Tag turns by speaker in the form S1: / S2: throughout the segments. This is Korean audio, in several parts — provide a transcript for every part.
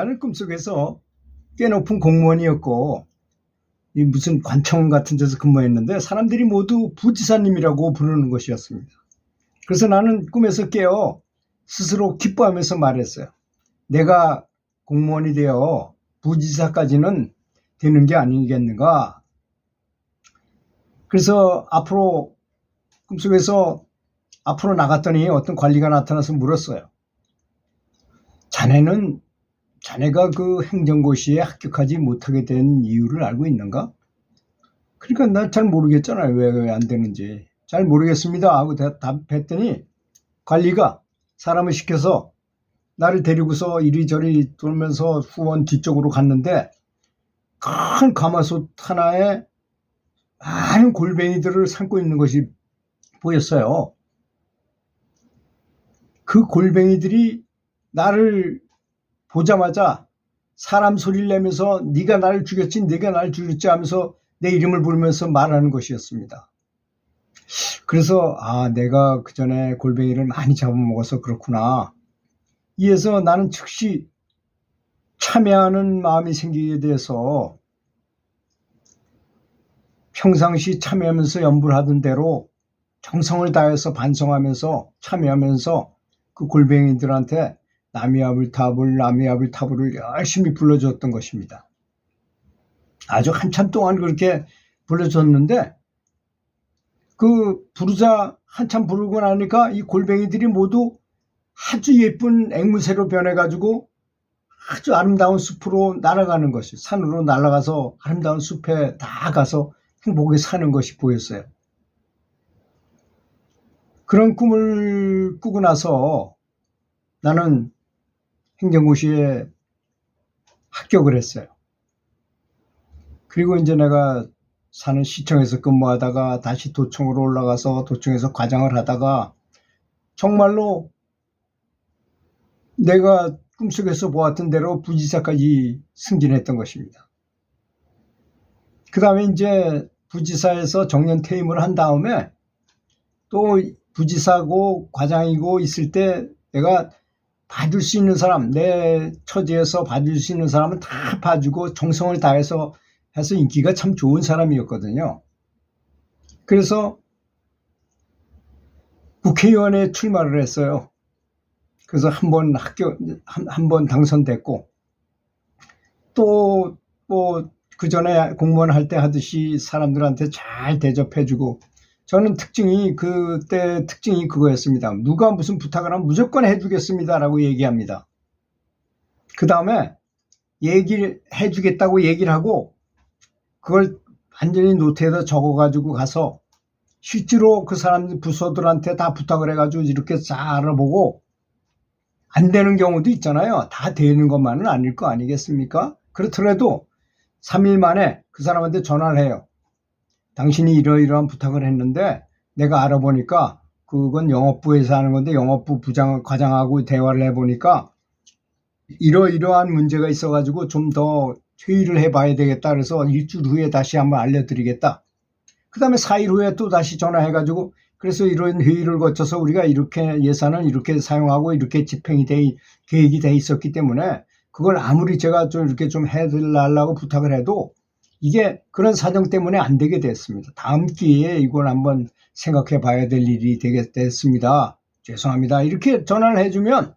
S1: 나는 꿈속에서 꽤 높은 공무원이었고 이 무슨 관청 같은 데서 근무했는데 사람들이 모두 부지사님이라고 부르는 것이었습니다. 그래서 나는 꿈에서 깨어 스스로 기뻐하면서 말했어요. 내가 공무원이 되어 부지사까지는 되는 게 아니겠는가. 그래서 앞으로 꿈속에서 앞으로 나갔더니 어떤 관리가 나타나서 물었어요. 자네는 자네가 그 행정고시에 합격하지 못하게 된 이유를 알고 있는가? 그러니까 나 잘 모르겠잖아요. 왜왜안 되는지. 잘 모르겠습니다. 하고 대- 답했더니 관리가 사람을 시켜서 나를 데리고서 이리저리 돌면서 후원 뒤쪽으로 갔는데 큰 가마솥 하나에 많은 골뱅이들을 삶고 있는 것이 보였어요. 그 골뱅이들이 나를 보자마자 사람 소리를 내면서 네가 나를 죽였지 네가 나를 죽였지 하면서 내 이름을 부르면서 말하는 것이었습니다. 그래서 아 내가 그 전에 골뱅이를 많이 잡아먹어서 그렇구나. 이에서 나는 즉시 참여하는 마음이 생기게 돼서 평상시 참여하면서 연불 하던 대로 정성을 다해서 반성하면서 참여하면서 그 골뱅이들한테 나미아불타불 나미아불타불을 열심히 불러줬던 것입니다. 아주 한참 동안 그렇게 불러줬는데 그 부르자 한참 부르고 나니까 이 골뱅이들이 모두 아주 예쁜 앵무새로 변해가지고 아주 아름다운 숲으로 날아가는 것이 산으로 날아가서 아름다운 숲에 다 가서 행복하게 사는 것이 보였어요. 그런 꿈을 꾸고 나서 나는 행정고시에 합격을 했어요. 그리고 이제 내가 사는 시청에서 근무하다가 다시 도청으로 올라가서 도청에서 과장을 하다가 정말로 내가 꿈속에서 보았던 대로 부지사까지 승진했던 것입니다. 그 다음에 이제 부지사에서 정년 퇴임을 한 다음에 또 부지사고 과장이고 있을 때 내가 봐줄 수 있는 사람, 내 처지에서 봐줄 수 있는 사람은 다 봐주고 정성을 다해서 해서 인기가 참 좋은 사람이었거든요. 그래서 국회의원에 출마를 했어요. 그래서 한번 합격, 한번 당선됐고, 또, 뭐, 그 전에 공무원 할 때 하듯이 사람들한테 잘 대접해주고, 저는 특징이, 그때 특징이 그거였습니다. 누가 무슨 부탁을 하면 무조건 해주겠습니다라고 얘기합니다. 그 다음에 얘기를 해주겠다고 얘기를 하고, 그걸 완전히 노트에다 적어가지고 가서 실제로 그 사람 부서들한테 다 부탁을 해가지고 이렇게 잘 알아보고 안 되는 경우도 있잖아요. 다 되는 것만은 아닐 거 아니겠습니까? 그렇더라도 3일 만에 그 사람한테 전화를 해요. 당신이 이러이러한 부탁을 했는데 내가 알아보니까 그건 영업부에서 하는 건데 영업부 부장, 과장하고 대화를 해보니까 이러이러한 문제가 있어가지고 좀 더 회의를 해봐야 되겠다. 그래서 일주일 후에 다시 한번 알려드리겠다. 그 다음에 4일 후에 또 다시 전화해가지고 그래서 이런 회의를 거쳐서 우리가 이렇게 예산을 이렇게 사용하고 이렇게 집행이 돼, 계획이 돼 있었기 때문에 그걸 아무리 제가 좀 이렇게 좀 해달라고 부탁을 해도 이게 그런 사정 때문에 안 되게 됐습니다. 다음 기회에 이걸 한번 생각해 봐야 될 일이 되게 됐습니다. 죄송합니다. 이렇게 전화를 해주면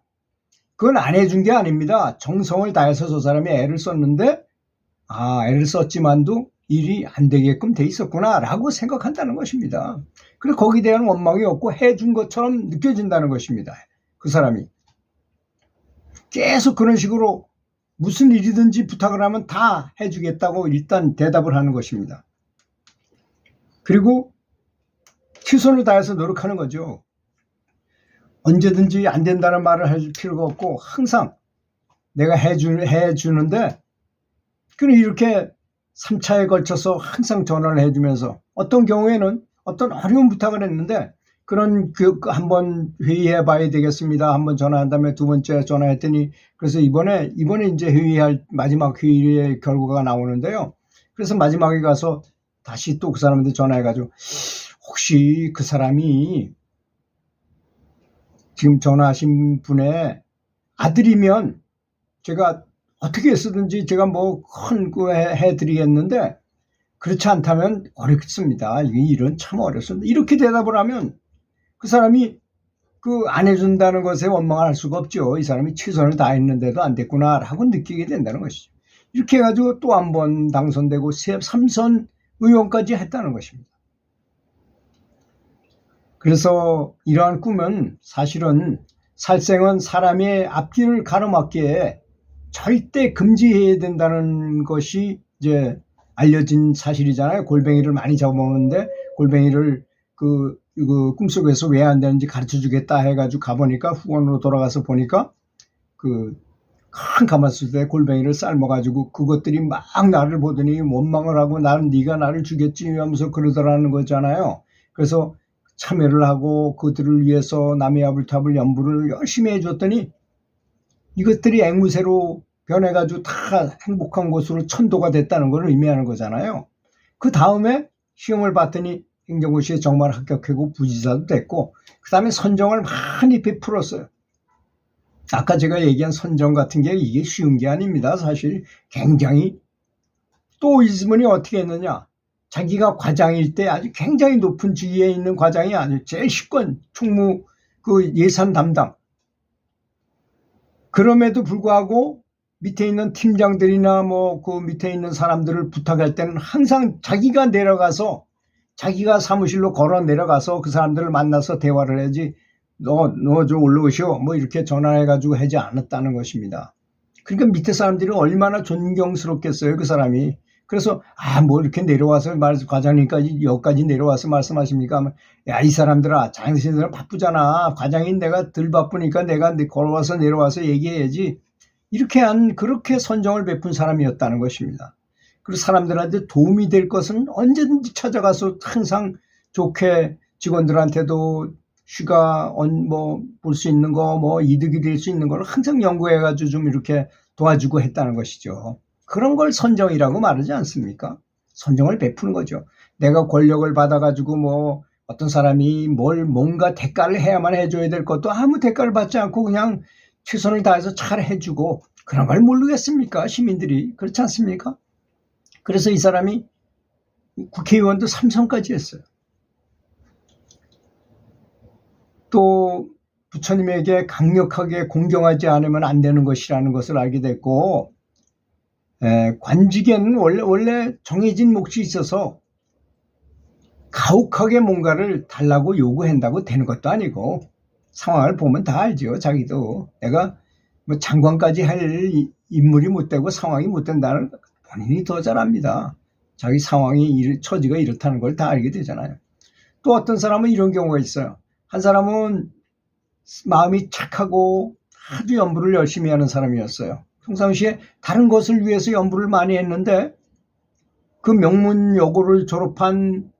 S1: 그건 안 해준 게 아닙니다. 정성을 다해서 저 사람이 애를 썼는데 아, 애를 썼지만도 일이 안 되게끔 돼 있었구나라고 생각한다는 것입니다. 그래서 거기에 대한 원망이 없고 해준 것처럼 느껴진다는 것입니다. 그 사람이. 계속 그런 식으로 무슨 일이든지 부탁을 하면 다 해주겠다고 일단 대답을 하는 것입니다. 그리고 최선을 다해서 노력하는 거죠. 언제든지 안 된다는 말을 할 필요가 없고 항상 내가 해주, 해주는데 그럼 이렇게 3차에 걸쳐서 항상 전화를 해주면서 어떤 경우에는 어떤 어려운 부탁을 했는데 그런 그 한번 회의해 봐야 되겠습니다. 한번 전화한 다음에 두 번째 전화했더니 그래서 이번에 이번에 이제 회의할 마지막 회의의 결과가 나오는데요. 그래서 마지막에 가서 다시 또 그 사람한테 전화해 가지고 혹시 그 사람이 지금 전화하신 분의 아들이면 제가 어떻게 쓰든지 제가 뭐 큰 거 해드리겠는데 그렇지 않다면 어렵습니다. 이 일은 참 어렵습니다. 이렇게 대답을 하면 그 사람이 그 안 해준다는 것에 원망을 할 수가 없죠. 이 사람이 최선을 다했는데도 안 됐구나라고 느끼게 된다는 것이죠. 이렇게 해가지고 또 한 번 당선되고 세- 삼선 의원까지 했다는 것입니다. 그래서 이러한 꿈은 사실은 살생은 사람의 앞길을 가로막기에 절대 금지해야 된다는 것이 이제 알려진 사실이잖아요. 골뱅이를 많이 잡아먹는데 골뱅이를 그, 그 꿈속에서 왜 안 되는지 가르쳐 주겠다 해가지고 가보니까 후원으로 돌아가서 보니까 그 큰 가마솥에 골뱅이를 삶아가지고 그것들이 막 나를 보더니 원망을 하고 나는 네가 나를 주겠지 하면서 그러더라는 거잖아요. 그래서 참여를 하고 그들을 위해서 남의 아불탑을 연부를 열심히 해줬더니 이것들이 앵무새로 변해가지고 다 행복한 곳으로 천도가 됐다는 걸 의미하는 거잖아요. 그 다음에 시험을 봤더니 행정고시에 정말 합격하고 부지사도 됐고 그 다음에 선정을 많이 베풀었어요. 아까 제가 얘기한 선정 같은 게 이게 쉬운 게 아닙니다. 사실 굉장히 또 이즈문이 어떻게 했느냐. 자기가 과장일 때 아주 굉장히 높은 지위에 있는 과장이 아주 제일 식권 총무 그 예산 담당. 그럼에도 불구하고 밑에 있는 팀장들이나 뭐 그 밑에 있는 사람들을 부탁할 때는 항상 자기가 내려가서 자기가 사무실로 걸어 내려가서 그 사람들을 만나서 대화를 해야지 너, 너좀 올라오시오. 뭐 이렇게 전화해가지고 하지 않았다는 것입니다. 그러니까 밑에 사람들이 얼마나 존경스럽겠어요. 그 사람이. 그래서 아뭐 이렇게 내려와서 말 과장님까지 여기까지 내려와서 말씀하십니까? 야 이 사람들아 장신들은 바쁘잖아. 과장인 내가 덜 바쁘니까 내가 걸어와서 내려와서 얘기해야지. 이렇게 한 그렇게 선정을 베푼 사람이었다는 것입니다. 그리고 사람들한테 도움이 될 것은 언제든지 찾아가서 항상 좋게 직원들한테도 휴가 뭐 볼 수 있는 거 뭐 이득이 될 수 있는 걸 항상 연구해 가지고 좀 이렇게 도와주고 했다는 것이죠. 그런 걸 선정이라고 말하지 않습니까? 선정을 베푸는 거죠. 내가 권력을 받아 가지고 뭐 어떤 사람이 뭘 뭔가 대가를 해야만 해줘야 될 것도 아무 대가를 받지 않고 그냥 최선을 다해서 잘 해주고 그런 걸 모르겠습니까? 시민들이 그렇지 않습니까? 그래서 이 사람이 국회의원도 삼선까지 했어요. 또 부처님에게 강력하게 공경하지 않으면 안 되는 것이라는 것을 알게 됐고 에, 관직에는 원래 원래 정해진 몫이 있어서 가혹하게 뭔가를 달라고 요구한다고 되는 것도 아니고 상황을 보면 다 알죠. 자기도 내가 뭐 장관까지 할 인물이 못 되고 상황이 못 된다는 본인이 더잘 압니다. 자기 상황이 처지가 이렇다는 걸 다 알게 되잖아요. 또 어떤 사람은 이런 경우가 있어요. 한 사람은 마음이 착하고 아주 연부를 열심히 하는 사람이었어요. 평상시에 다른 것을 위해서 연부를 많이 했는데 그 명문 여고를 졸업한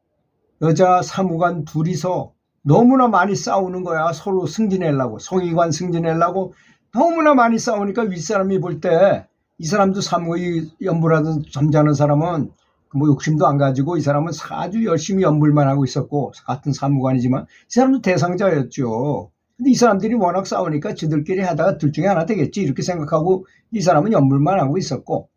S1: 여자 사무관 둘이서 너무나 많이 싸우는 거야. 서로 승진하려고. 송이관 승진하려고 너무나 많이 싸우니까 윗사람이 볼 때 이 사람도 사무의 연부라든 점잖은 사람은 뭐 욕심도 안 가지고 이 사람은 아주 열심히 연불만 하고 있었고 같은 사무관이지만 이 사람도 대상자였죠. 근데 이 사람들이 워낙 싸우니까 지들끼리 하다가 둘 중에 하나 되겠지 이렇게 생각하고 이 사람은 연불만 하고 있었고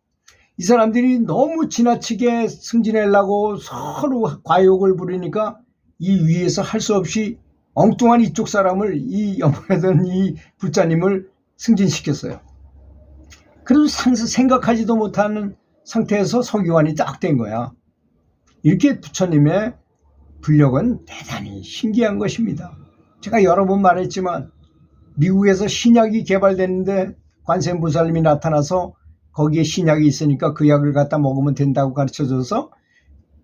S1: 이 사람들이 너무 지나치게 승진하려고 서로 과욕을 부리니까 이 위에서 할 수 없이 엉뚱한 이쪽 사람을 이 연불하던 이 불자님을 승진시켰어요. 그래도 상스 생각하지도 못하는 상태에서 서기관이 딱 된 거야. 이렇게 부처님의 불력은 대단히 신기한 것입니다. 제가 여러 번 말했지만 미국에서 신약이 개발됐는데 관세음보살님이 나타나서 거기에 신약이 있으니까 그 약을 갖다 먹으면 된다고 가르쳐줘서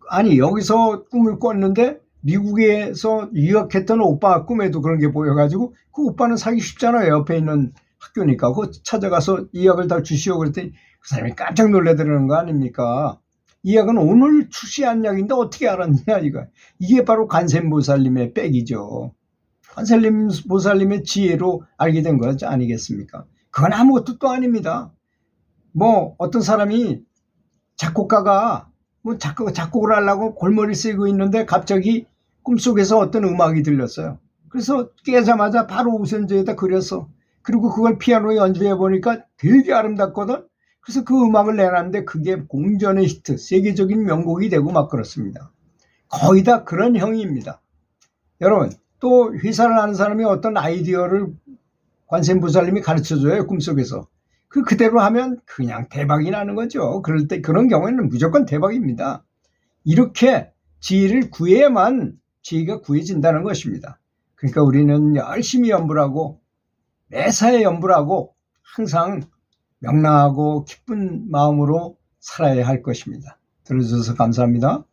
S1: 아니 여기서 꿈을 꿨는데 미국에서 유학했던 오빠 꿈에도 그런 게 보여가지고 그 오빠는 사기 쉽잖아요 옆에 있는 학교니까 그거 찾아가서 이 약을 다 주시오 그랬더니 그 사람이 깜짝 놀래드리는 거 아닙니까? 이 약은 오늘 출시한 약인데 어떻게 알았냐 이거 이게 바로 관세음보살님의 백이죠. 관세음 보살님의 지혜로 알게 된거 아니겠습니까? 그건 아무것도 또 아닙니다. 뭐 어떤 사람이 작곡가가 뭐 작곡, 작곡을 하려고 골머리 쓰고 있는데 갑자기 꿈속에서 어떤 음악이 들렸어요. 그래서 깨자마자 바로 우선지에다 그렸어. 그리고 그걸 피아노에 연주해 보니까 되게 아름답거든. 그래서 그 음악을 내놨는데 그게 공전의 히트, 세계적인 명곡이 되고 막 그렇습니다. 거의 다 그런 형입니다. 여러분, 또 회사를 하는 사람이 어떤 아이디어를 관세음보살님이 가르쳐줘요, 꿈속에서. 그 그대로 하면 그냥 대박이 나는 거죠. 그럴 때 그런 경우에는 무조건 대박입니다. 이렇게 지혜를 구해야만 지혜가 구해진다는 것입니다. 그러니까 우리는 열심히 연불하고 매사에 연불하고 항상 명랑하고 기쁜 마음으로 살아야 할 것입니다. 들어주셔서 감사합니다.